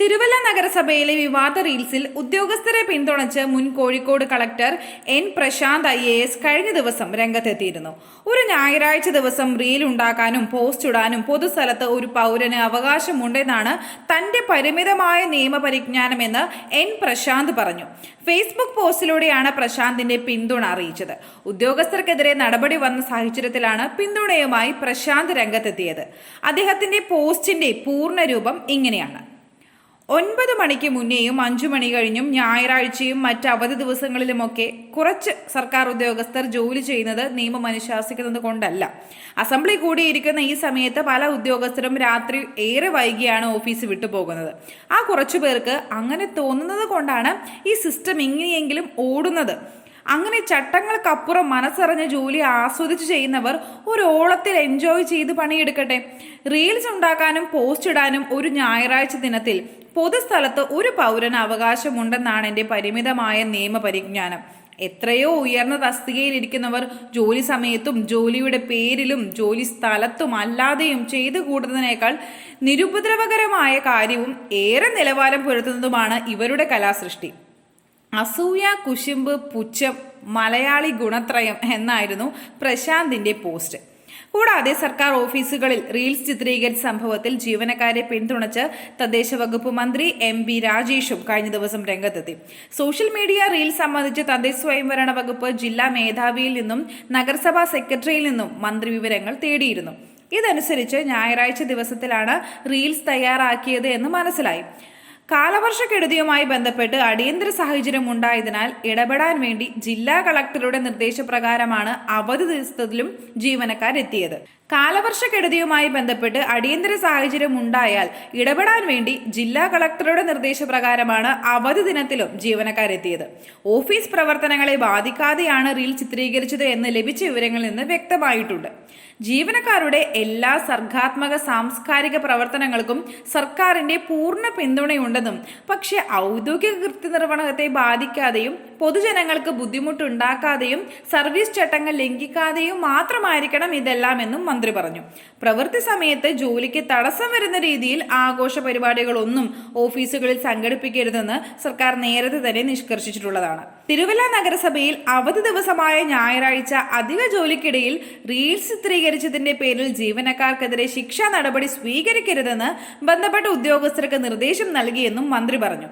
തിരുവല്ല നഗരസഭയിലെ വിവാദ റീൽസിൽ ഉദ്യോഗസ്ഥരെ പിന്തുണച്ച് മുൻ Kozhikode collector N Prashanth I A S കഴിഞ്ഞ ദിവസം രംഗത്തെത്തിയിരുന്നു. ഒരു ഞായറാഴ്ച ദിവസം റീൽ ഉണ്ടാക്കാനും പോസ്റ്റ് ഇടാനും പൊതുസ്ഥലത്ത് ഒരു പൗരന് അവകാശമുണ്ടെന്നാണ് തന്റെ പരിമിതമായ നിയമപരിജ്ഞാനമെന്ന് എൻ പ്രശാന്ത് പറഞ്ഞു. ഫേസ്ബുക്ക് പോസ്റ്റിലൂടെയാണ് പ്രശാന്തിന്റെ പിന്തുണ അറിയിച്ചത്. ഉദ്യോഗസ്ഥർക്കെതിരെ നടപടി വന്ന സാഹചര്യത്തിലാണ് പിന്തുണയുമായി പ്രശാന്ത് രംഗത്തെത്തിയത്. അദ്ദേഹത്തിന്റെ പോസ്റ്റിന്റെ പൂർണരൂപം ഇങ്ങനെയാണ്. ഒൻപത് മണിക്ക് മുന്നേയും അഞ്ചു മണി കഴിഞ്ഞും ഞായറാഴ്ചയും മറ്റ് അവധി ദിവസങ്ങളിലുമൊക്കെ കുറച്ച് സർക്കാർ ഉദ്യോഗസ്ഥർ ജോലി ചെയ്യുന്നത് നിയമം അനുശാസിക്കുന്നത് കൊണ്ടല്ല. അസംബ്ലി കൂടിയിരിക്കുന്ന ഈ സമയത്ത് പല ഉദ്യോഗസ്ഥരും രാത്രി ഏറെ വൈകിയാണ് ഓഫീസ് വിട്ടുപോകുന്നത്. ആ കുറച്ചു പേർക്ക് അങ്ങനെ തോന്നുന്നത് കൊണ്ടാണ് ഈ സിസ്റ്റം ഇങ്ങനെയെങ്കിലും ഓടുന്നത്. അങ്ങനെ ചട്ടങ്ങൾക്കപ്പുറം മനസ്സറിഞ്ഞ ജോലി ആസ്വദിച്ച് ചെയ്യുന്നവർ ഒരു ഓളത്തിൽ എൻജോയ് ചെയ്ത് പണിയെടുക്കട്ടെ. റീൽസ് ഉണ്ടാക്കാനും പോസ്റ്റ് ഇടാനും ഒരു ഞായറാഴ്ച ദിനത്തിൽ പൊതുസ്ഥലത്ത് ഒരു പൗരന് അവകാശമുണ്ടെന്നാണ് എന്റെ പരിമിതമായ നിയമപരിജ്ഞാനം. എത്രയോ ഉയർന്ന തസ്തികയിലിരിക്കുന്നവർ ജോലി സമയത്തും ജോലിയുടെ പേരിലും ജോലി സ്ഥലത്തും അല്ലാതെയും ചെയ്തു കൂടുന്നതിനേക്കാൾ നിരുപദ്രവകരമായ കാര്യവും ഏറെ നിലവാരം പുലർത്തുന്നതുമാണ് ഇവരുടെ കലാസൃഷ്ടി. അസൂയ കുശുമ്പ് പുച്ഛം മലയാളി ഗുണത്രയം എന്നായിരുന്നു പ്രശാന്തിന്റെ പോസ്റ്റ്. കൂടാതെ സർക്കാർ ഓഫീസുകളിൽ റീൽസ് ചിത്രീകരിച്ച സംഭവത്തിൽ ജീവനക്കാരെ പിന്തുണച്ച് തദ്ദേശ വകുപ്പ് മന്ത്രി എം ബി രാജേഷും കഴിഞ്ഞ ദിവസം രംഗത്തെത്തി. സോഷ്യൽ മീഡിയ റീൽസ് സംബന്ധിച്ച് തദ്ദേശ സ്വയംഭരണ വകുപ്പ് ജില്ലാ മേധാവിയിൽ നിന്നും നഗരസഭാ സെക്രട്ടറിയിൽ നിന്നും മന്ത്രി വിവരങ്ങൾ തേടിയിരുന്നു. ഇതനുസരിച്ച് ഞായറാഴ്ച ദിവസത്തിലാണ് റീൽസ് തയ്യാറാക്കിയത് എന്ന് മനസ്സിലായി. കാലവർഷക്കെടുതിയുമായി ബന്ധപ്പെട്ട് അടിയന്തര സാഹചര്യം ഉണ്ടായതിനാൽ ഇടപെടാൻ വേണ്ടി ജില്ലാ കളക്ടറുടെ നിർദ്ദേശപ്രകാരമാണ് അവധി ദിവസത്തിലും ജീവനക്കാരെത്തിയത്. കാലവർഷക്കെടുതിയുമായി ബന്ധപ്പെട്ട് അടിയന്തര സാഹചര്യം ഉണ്ടായാൽ ഇടപെടാൻ വേണ്ടി ജില്ലാ കളക്ടറുടെ നിർദ്ദേശപ്രകാരമാണ് അവധി ദിനത്തിലും ജീവനക്കാരെത്തിയത്. ഓഫീസ് പ്രവർത്തനങ്ങളെ ബാധിക്കാതെയാണ് റീൽ ചിത്രീകരിച്ചത് എന്ന് ലഭിച്ച വിവരങ്ങളിൽ നിന്ന് വ്യക്തമായിട്ടുണ്ട്. ജീവനക്കാരുടെ എല്ലാ സർഗാത്മക സാംസ്കാരിക പ്രവർത്തനങ്ങൾക്കും സർക്കാരിന്റെ പൂർണ പിന്തുണയുണ്ടെന്നും പക്ഷെ ഔദ്യോഗിക കൃത്യനിർവഹണത്തെ ബാധിക്കാതെയും പൊതുജനങ്ങൾക്ക് ബുദ്ധിമുട്ടുണ്ടാക്കാതെയും സർവീസ് ചട്ടങ്ങൾ ലംഘിക്കാതെയും മാത്രമായിരിക്കണം ഇതെല്ലാമെന്നും മന്ത്രി പറഞ്ഞു. പ്രവൃത്തി സമയത്ത് ജോലിക്ക് തടസ്സം വരുന്ന രീതിയിൽ ആഘോഷ പരിപാടികളൊന്നും ഓഫീസുകളിൽ സംഘടിപ്പിക്കരുതെന്ന് സർക്കാർ നേരത്തെ തന്നെ നിഷ്കർഷിച്ചിട്ടുള്ളതാണ്. തിരുവല്ല നഗരസഭയിൽ അവധി ദിവസമായ ഞായറാഴ്ച അധിക ജോലിക്കിടയിൽ റീൽസ് ചിത്രീകരിച്ചതിന്റെ പേരിൽ ജീവനക്കാർക്കെതിരെ ശിക്ഷാ നടപടി സ്വീകരിക്കരുതെന്ന് ബന്ധപ്പെട്ട ഉദ്യോഗസ്ഥർക്ക് നിർദ്ദേശം നൽകിയെന്നും മന്ത്രി പറഞ്ഞു.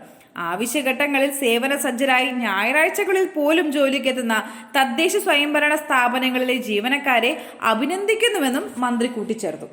ആവശ്യഘട്ടങ്ങളിൽ സേവന സജ്ജരായി ഞായറാഴ്ചകളിൽ പോലും ജോലിക്കെത്തുന്ന തദ്ദേശ സ്വയംഭരണ സ്ഥാപനങ്ങളിലെ ജീവനക്കാരെ അഭിനന്ദിക്കുന്നുവെന്നും മന്ത്രി കൂട്ടിച്ചേർത്തു.